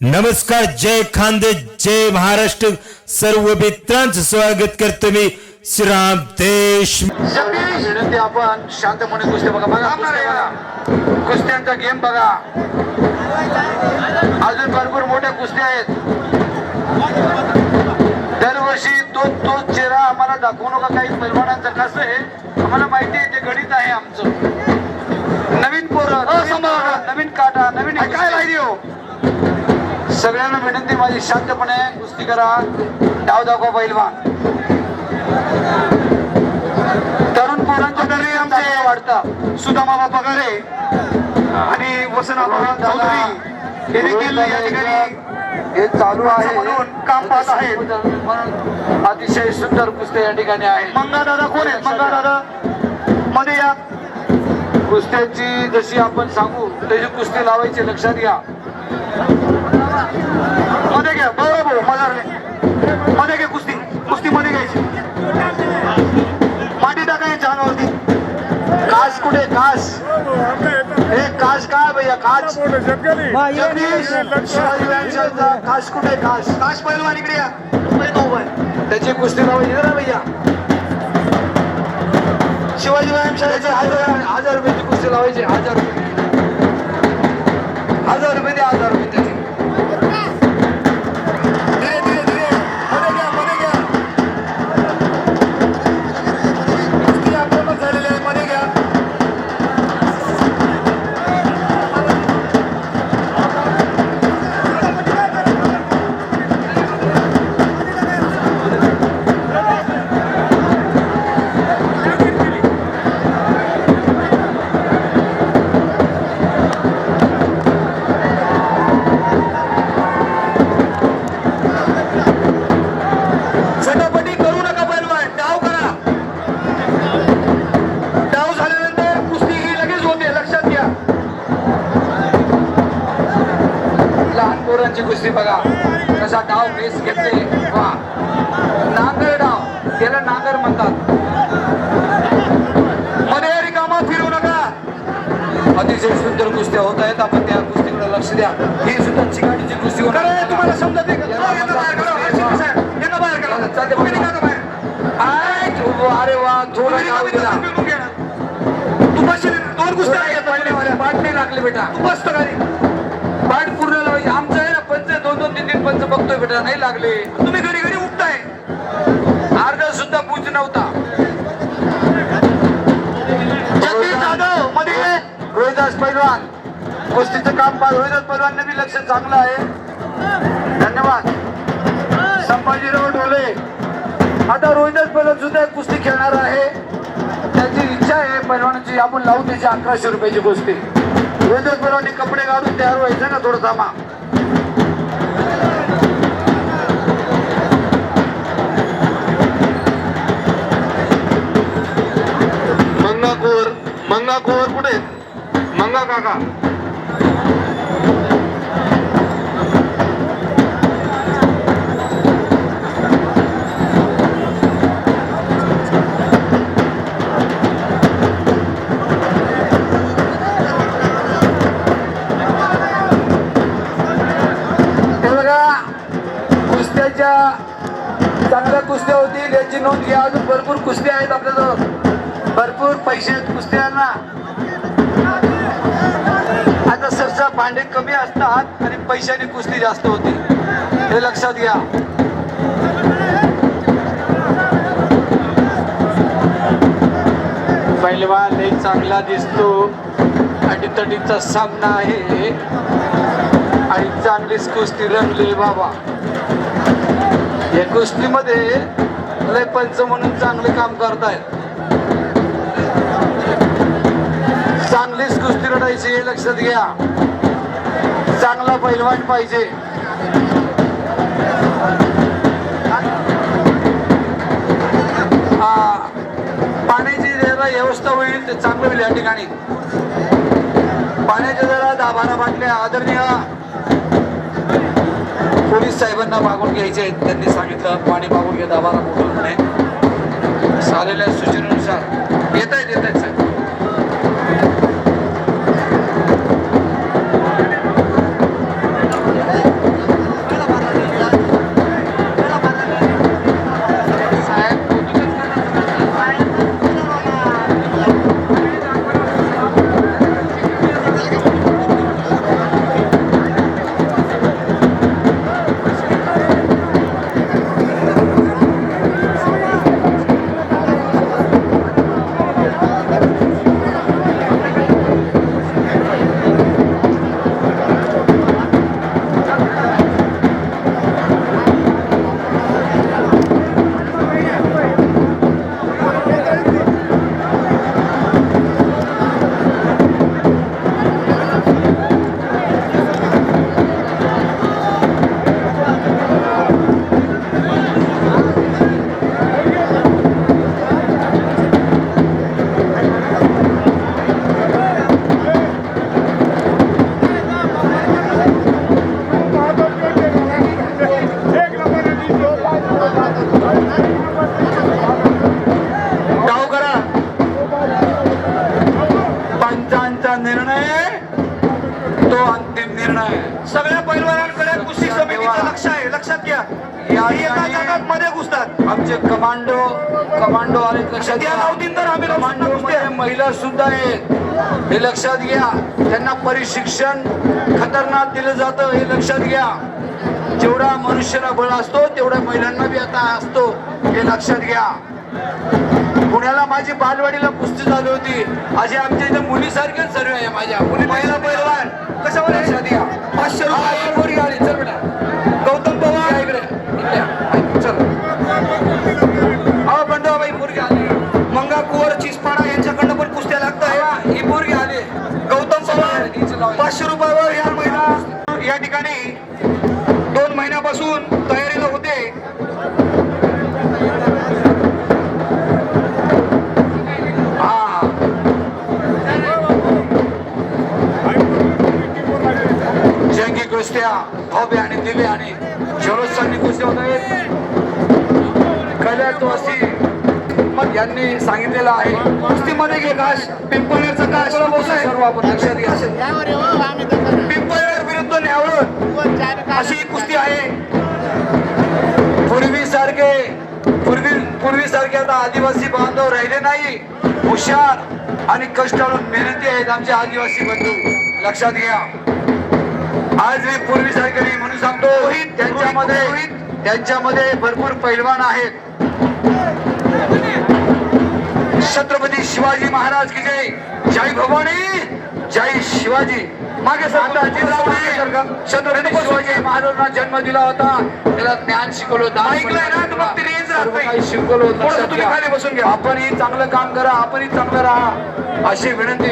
नमस्कार जय खानदे जय महाराष्ट्र. सर्व मित्रांचं स्वागत करतो मी श्रीराम देश. विनंती आपण शांतपणे कुस्त्या बघा बघा कुस्त्यांचा गेम बघा. अजून भरपूर मोठ्या कुस्त्या आहेत. दरवर्षी तो तोच चेहरा आम्हाला दाखवू नका काही पैलवानांचं कसं आहे आम्हाला माहिती आहे ते गणित आहे आमचं. नवीन पोरं नवीन सगळ्यांना विनंती माझी शांतपणे कुस्ती करा. डाव दाखवा पैलवान. तरुण पोरांच्या तरी आमचे वाढता. सुदामा पगारे आणि चौधरी हे देखील या ठिकाणी हे चालू आहे. म्हणून काम पाहत आहेत. म्हणून अतिशय सुंदर कुस्त्या या ठिकाणी आहे मंगा दादा कोण आहेत? मंगा दादा मध्ये या. कुस्त्यांची जशी आपण सांगू तशी कुस्ती लावायची लक्षात घ्या. मध्ये घ्या भाऊ मजा मध्ये घ्या कुस्ती कुस्ती मध्ये घ्यायची. माटी अंगावरती कास कुठे कास हे कास काय भैया कास कुठे कास कास पहिलवान इकडे या. त्याची कुस्ती लावायची ना भैया. शिवाजी हजार हजार रुपयाची कुस्ती लावायची हजार रुपये. बघा कसा डाव बेस घेते वा. नांगर डाव त्याला नांगर म्हणतात. मध्ये रिकामा फिरू नका. अतिशय सुंदर कुस्त्या होत आहेत. आपण त्या कुस्तीकडे लक्ष द्या. ही सुद्धा चिकाटीची कुस्ती होणार आहे. तुम्हाला समजत अरे वा थोडा डाव दिला. तू बसशील. दोन कुस्त्या नाही लागले. बेटा. तू बसत पाठ पूर्ण लावायची आमचं आहे ना पंच दोन दोन तीन तीन पंच बघतोय बेटा नाही लागले. तुम्ही घडी घडी उठताय. अर्ध सुद्धा पूज नव्हता. जाधवमध्ये. रोहिदास पैलवान कुस्तीचं काम पाहत रोहिदास पैलवान बी लक्ष चांगलं आहे. धन्यवाद. संभाजीराव डोले आता रोहिदास पैलवान सुद्धा एक कुस्ती खेळणार आहे. त्याची इच्छा आहे पैलवानाची. आपण लावू त्याची अकराशे रुपयाची कुस्ती. रोहिदास पैलवानी कपडे काढून तयार व्हायचं ना थोडं थांबा. मंगा गोवर कुठे? मंगा काका. कुस्त्या बघा कुस्त्याच्या चांगल्या कुस्त्या होतील याची नोंद घ्या. अजून भरपूर कुस्त्या आहेत आपल्याजवळ. भरपूर पैसे कुस्त्यांना. आता सरसा भांडे कमी असतात आणि पैशाने कुस्ती जास्त होती. हे लक्षात घ्या. पहिलवान एक चांगला दिसतो. अडीतडीचा सामना आहे. आणि चांगलीच कुस्ती रंगली बाबा. या कुस्तीमध्ये लय पंच म्हणून चांगले काम करतायत. लक्षात घ्या. चांगला पैलवान पाहिजे. हा, पाण्याची जरा व्यवस्था होईल ते चांगलं होईल या ठिकाणी. पाण्याच्या जरा दहा बारा बाटल्या आदरणीय पोलीस साहेबांना मागून घ्यायचे आहेत. त्यांनी सांगितलं पाणी मागून घ्या दहा बारा बोटल म्हणे. आलेल्या सूचनेनुसार येत आहेत येत आहेत साहेब. सगळ्या पैलवानांकडे कुस्ती समितीचं लक्ष आहे. लक्षात घ्या. ही मध्ये घुसतात. आमचे कमांडो कमांडो आले लक्षात घ्या. तर आम्ही कमांडो. महिला सुद्धा आहेत. हे लक्षात घ्या. त्यांना प्रशिक्षण खतरनाक दिलं जातं. हे लक्षात घ्या. जेवढा मनुष्याला बळ असतो तेवढ्या महिलांना बी आता असतो. हे लक्षात घ्या. पुण्याला माझी बालवाडीला कुस्ती झाली होती. अशी आमच्या इथे मुलीसारखेच सर्व आहे माझ्या. मुली महिला पैलवान. कशावर आहे? लक्षात कुस्त्या भव्य आणि दिव्य आणि जलोत्साही कुस्त्या होत आहेत कल्यातवासी मग यांनी सांगितलेलं आहे. कुस्तीमध्ये घे घास पिंपळनेरचा घास. सर्व आपण लक्षात घ्या पिंपळनेर विरुद्ध न्यावळ. अशी ही कुस्ती आहे. पूर्वी सारखे पूर्वी पूर्वी सारखे आता आदिवासी बांधव राहिले नाही. हुशार आणि कष्टाळू मेहनती आहेत आमचे आदिवासी बंधू. लक्षात घ्या. आज मी पूर्वी सारखे नाही म्हणून सांगतो त्यांच्यामध्ये. त्यांच्यामध्ये भरपूर पैलवान आहेत छत्रपती शिवाजी महाराज की जय जय भवानी जय शिवाजी मागे छत्रपती शिवाजी महाराजांना जन्म दिला होता त्याला ज्ञान शिकवलं दान ऐकलंय ना? तर मग ते रेंज राहत सर्व नाही. काही शिकवलं. खाली बसून घ्या. आपणही चांगलं काम करा आपणही चांगलं राहा अशी विनंती